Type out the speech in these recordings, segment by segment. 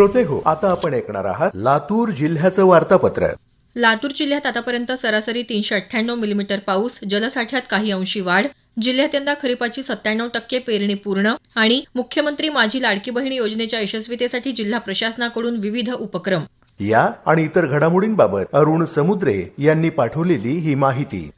श्रोते हो आता आपण ऐकणार आहात लातूर जिल्ह्याचं वार्तापत्र. लातूर जिल्ह्यात आतापर्यंत सरासरी तीनशे अठ्ठ्याण्णव मिलीमीटर पाऊस जलसाठ्यात काही अंशी वाढ जिल्ह्यात यंदा खरीपाची सत्त्याण्णव टक्के पेरणी पूर्ण आणि मुख्यमंत्री माझी लाडकी बहिणी योजनेच्या यशस्वीतेसाठी जिल्हा प्रशासनाकडून विविध उपक्रम. या आणि इतर घडामोडींबाबत अरुण समुद्रे यांनी पाठवलेली ही माहिती.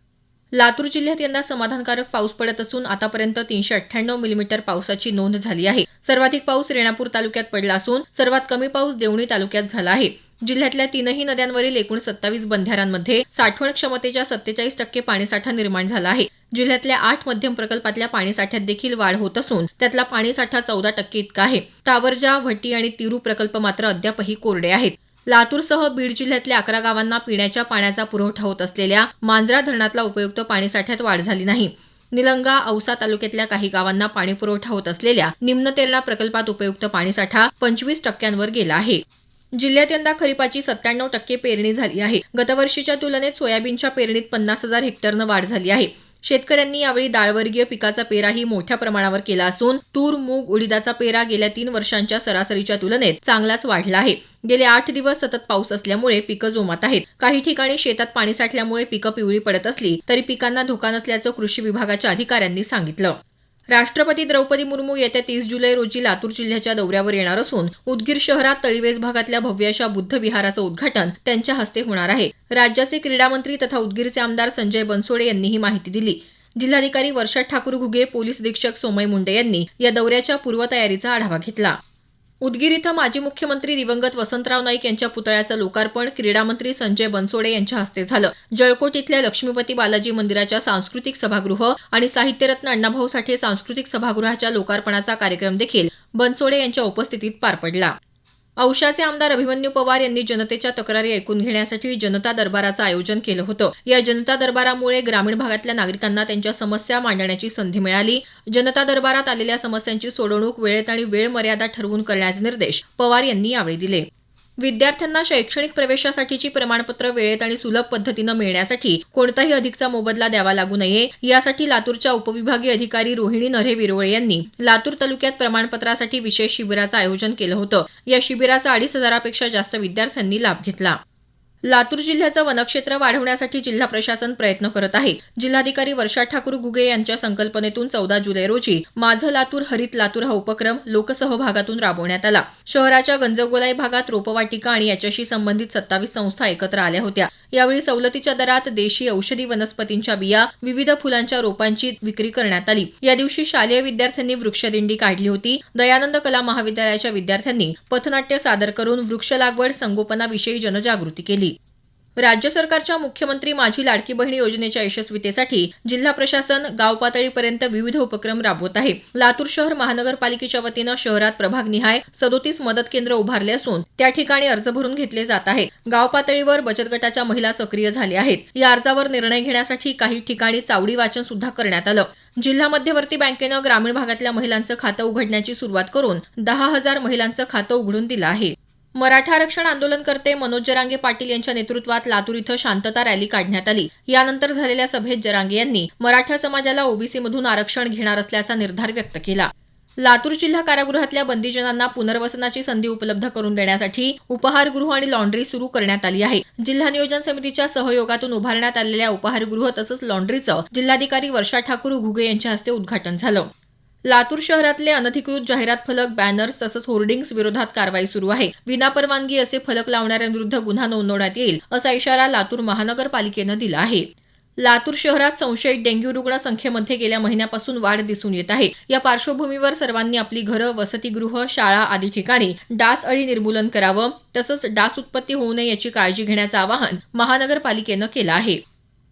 लातूर जिल्ह्यात यंदा समाधानकारक पाऊस पडत असून आतापर्यंत तीनशे अठ्ठ्याण्णव मिलीमीटर पावसाची नोंद झाली आहे. सर्वाधिक पाऊस रेणापूर तालुक्यात पडला असून सर्वात कमी पाऊस देवणी तालुक्यात झाला आहे. जिल्ह्यातल्या तीनही नद्यांवरील एकूण सत्तावीस बंधाऱ्यांमध्ये साठवण क्षमतेच्या सत्तेचाळीस टक्के पाणीसाठा निर्माण झाला आहे. जिल्ह्यातल्या आठ मध्यम प्रकल्पातल्या पाणीसाठ्यात देखील वाढ होत असून त्यातला पाणीसाठा चौदा टक्के इतका आहे. तावरजा भट्टी आणि तिरू प्रकल्प मात्र अद्यापही कोरडे आहेत. लातूरसह बीड जिल्ह्यातल्या अकरा गावांना पिण्याच्या पाण्याचा पुरवठा होत असलेल्या मांजरा धरणातला उपयुक्त पाणीसाठ्यात वाढ झाली नाही. निलंगा औसा तालुक्यातल्या काही गावांना पाणी पुरवठा होत असलेल्या निम्न तेरणा प्रकल्पात उपयुक्त पाणीसाठा पंचवीस टक्क्यांवर गेला आहे. जिल्ह्यात यंदा खरीपाची सत्त्याण्णव टक्के पेरणी झाली आहे. गतवर्षीच्या तुलनेत सोयाबीनच्या पेरणीत पन्नास हजार हेक्टरनं वाढ झाली आहे. शेतकऱ्यांनी यावेळी डाळवर्गीय पिकाचा पेराही मोठ्या प्रमाणावर केला असून तूर मूग उडीदाचा पेरा गेल्या तीन वर्षांच्या सरासरीच्या तुलनेत चांगलाच वाढला आहे. गेले आठ दिवस सतत पाऊस असल्यामुळे पिकं जोमात आहेत. काही ठिकाणी शेतात पाणी साठल्यामुळे पिकं पिवळी पडत असली तरी पिकांना धोका नसल्याचं कृषी विभागाच्या अधिकाऱ्यांनी सांगितलं. राष्ट्रपती द्रौपदी मुर्मू येत्या तीस जुलै रोजी लातूर जिल्ह्याच्या दौऱ्यावर येणार असून उदगीर शहरात तळीवेस भागातल्या भव्यशा बुद्ध विहाराचं उद्घाटन त्यांच्या हस्ते होणार आहे. राज्याचे क्रीडा मंत्री तथा उदगीरचे आमदार संजय बनसोडे यांनी ही माहिती दिली. जिल्हाधिकारी वर्षा ठाकूर घुगे पोलीस अधीक्षक सोमय मुंडे यांनी या दौऱ्याच्या पूर्वतयारीचा आढावा घेतला. उदगीर इथं माजी मुख्यमंत्री दिवंगत वसंतराव नाईक यांच्या पुतळ्याचं लोकार्पण क्रीडा मंत्री संजय बनसोडे यांच्या हस्ते झालं. जळकोट इथल्या लक्ष्मीपती बालाजी मंदिराच्या सांस्कृतिक सभागृह आणि साहित्यरत्न अण्णाभाऊ साठे सांस्कृतिक सभागृहाच्या लोकार्पणाचा कार्यक्रम देखील बनसोडे यांच्या उपस्थितीत पार पडला. औशाचे आमदार अभिमन्यू पवार यांनी जनतेच्या तक्रारी ऐकून घेण्यासाठी जनता दरबाराचं आयोजन केलं होतं. या जनता दरबारामुळे ग्रामीण भागातल्या नागरिकांना त्यांच्या समस्या मांडण्याची संधी मिळाली. जनता दरबारात आलेल्या समस्यांची सोडवणूक वेळेत आणि वेळ मर्यादा ठरवून करण्याचे निर्देश पवार यांनी यावेळी दिले. विद्यार्थ्यांना शैक्षणिक प्रवेशासाठीची प्रमाणपत्र वेळेत आणि सुलभ पद्धतीनं मिळण्यासाठी कोणताही अधिकचा मोबदला द्यावा लागू नये. यासाठी लातूरच्या उपविभागीय अधिकारी रोहिणी नरे विरोळे यांनी लातूर तालुक्यात प्रमाणपत्रासाठी विशेष शिबिराचं आयोजन केलं होतं. या शिबिराचा अडीच हजारापेक्षा जास्त विद्यार्थ्यांनी लाभ घेतला. लातूर जिल्ह्याचं वनक्षेत्र वाढवण्यासाठी जिल्हा प्रशासन प्रयत्न करत आहे. जिल्हाधिकारी वर्षा ठाकूर घुगे यांच्या संकल्पनेतून चौदा जुलै रोजी माझं लातूर हरित लातूर हा उपक्रम लोकसहभागातून राबवण्यात आला. शहराच्या गंजगोलाई भागात रोपवाटिका आणि याच्याशी संबंधित सत्तावीस संस्था एकत्र आल्या होत्या. यावेळी सवलतीच्या दरात देशी औषधी वनस्पतींच्या बिया विविध फुलांच्या रोपांची विक्री करण्यात आली. या दिवशी शालेय विद्यार्थ्यांनी वृक्षदिंडी काढली होती. दयानंद कला महाविद्यालयाच्या विद्यार्थ्यांनी पथनाट्य सादर करून वृक्ष लागवड संगोपनाविषयी जनजागृती केली. राज्य सरकारच्या मुख्यमंत्री माझी लाडकी बहिणी योजनेच्या यशस्वीतेसाठी जिल्हा प्रशासन गाव पातळीपर्यंत विविध उपक्रम राबवत आहे. लातूर शहर महानगरपालिकेच्या वतीनं शहरात प्रभागनिहाय सदोतीस मदत केंद्र उभारले असून त्या ठिकाणी अर्ज भरून घेतले जात आहेत. गाव पातळीवर बचत गटाच्या महिला सक्रिय झाल्या आहेत. या अर्जावर निर्णय घेण्यासाठी काही ठिकाणी चावडी वाचन सुद्धा करण्यात आलं. जिल्हा मध्यवर्ती बँकेनं ग्रामीण भागातल्या महिलांचं खातं उघडण्याची सुरुवात करून दहा हजार महिलांचं खातं उघडून दिलं आहे. मराठा आरक्षण आंदोलनकर्ते मनोज जरांगे पाटील यांच्या नेतृत्वात लातूर इथं शांतता रॅली काढण्यात आली. यानंतर झालेल्या सभेत जरांगे यांनी मराठा समाजाला ओबीसी मधून आरक्षण घेणार असल्याचा निर्धार व्यक्त केला. लातूर जिल्हा कारागृहातल्या बंदीजनांना पुनर्वसनाची संधी उपलब्ध करून देण्यासाठी उपहारगृह आणि लॉन्ड्री सुरू करण्यात आली आहे. जिल्हा नियोजन समितीच्या सहयोगातून उभारण्यात आलेल्या उपहारगृह तसंच लॉन्ड्रीचं जिल्हाधिकारी वर्षा ठाकूर घुगे यांच्या हस्ते उद्घाटन झालं. लातूर शहरातले अनधिकृत जाहिरात फलक बॅनर्स तसंच होर्डिंग्स विरोधात कारवाई सुरू आहे. विनापरवानगी असे फलक लावणाऱ्यांविरुद्ध गुन्हा नोंदवण्यात येईल असा इशारा लातूर महानगरपालिकेनं दिला आहे. लातूर शहरात संशयित डेंग्यू रुग्ण संख्येमध्ये गेल्या महिन्यापासून वाढ दिसून येत आहे. या पार्श्वभूमीवर सर्वांनी आपली घरं वसतिगृह शाळा आदी ठिकाणी डास अळी निर्मूलन करावं तसंच डास उत्पत्ती होऊ नये याची काळजी घेण्याचं आवाहन महानगरपालिकेनं केलं आहे.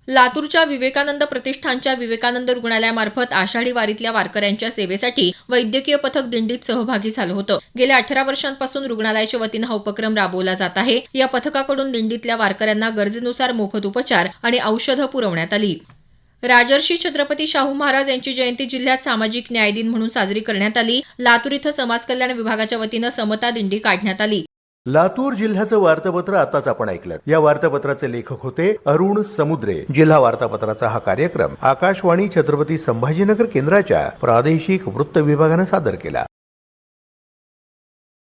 लातूरच्या विवेकानंद प्रतिष्ठानच्या विवेकानंद रुग्णालयामार्फत आषाढी वारीतल्या वारकऱ्यांच्या सेवेसाठी वैद्यकीय पथक दिंडीत सहभागी झालं होतं. गेल्या अठरा वर्षांपासून रुग्णालयाच्या वतीनं हा उपक्रम राबवला जात आहे. या पथकाकडून दिंडीतल्या वारकऱ्यांना गरजेनुसार मोफत उपचार आणि औषधं पुरवण्यात आली. राजर्षी छत्रपती शाहू महाराज यांची जयंती जिल्ह्यात सामाजिक न्याय दिन म्हणून साजरी करण्यात आली. लातूर इथं समाज कल्याण विभागाच्या वतीनं समता दिंडी काढण्यात आली. लातूर जिल्ह्याचं वार्तापत्र आताच आपण ऐकलं. या वार्तापत्राचे लेखक होते अरुण समुद्रे. जिल्हा वार्तापत्राचा हा कार्यक्रम आकाशवाणी छत्रपती संभाजीनगर केंद्राच्या प्रादेशिक वृत्त विभागानं सादर केला.